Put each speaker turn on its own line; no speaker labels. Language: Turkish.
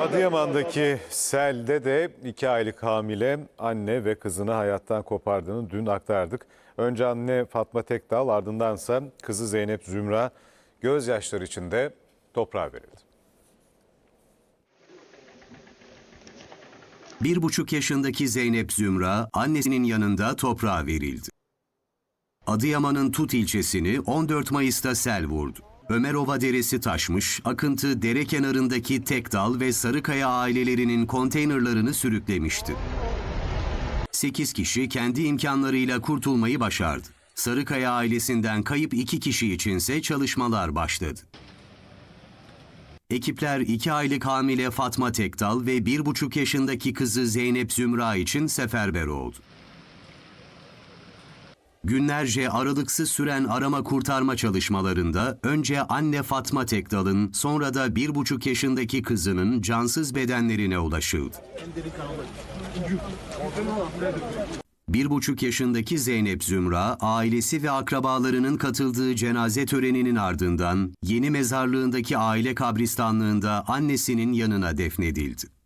Adıyaman'daki selde de iki aylık hamile anne ve kızını hayattan kopardığını dün aktardık. Önce anne Fatma Tekdal ardındansa kızı Zeynep Zümra gözyaşları içinde toprağa verildi.
Bir buçuk yaşındaki Zeynep Zümra annesinin yanında toprağa verildi. Adıyaman'ın Tut ilçesini 14 Mayıs'ta sel vurdu. Ömerova Deresi taşmış, akıntı dere kenarındaki Tekdal ve Sarıkaya ailelerinin konteynerlarını sürüklemişti. 8 kişi kendi imkanlarıyla kurtulmayı başardı. Sarıkaya ailesinden kayıp 2 kişi içinse çalışmalar başladı. Ekipler 2 aylık hamile Fatma Tekdal ve 1,5 yaşındaki kızı Zeynep Zümra için seferber oldu. Günlerce aralıksız süren arama kurtarma çalışmalarında önce anne Fatma Tekdal'ın sonra da 1,5 yaşındaki kızının cansız bedenlerine ulaşıldı. Bir buçuk yaşındaki Zeynep Zümra, ailesi ve akrabalarının katıldığı cenaze töreninin ardından yeni mezarlığındaki aile kabristanlığında annesinin yanına defnedildi.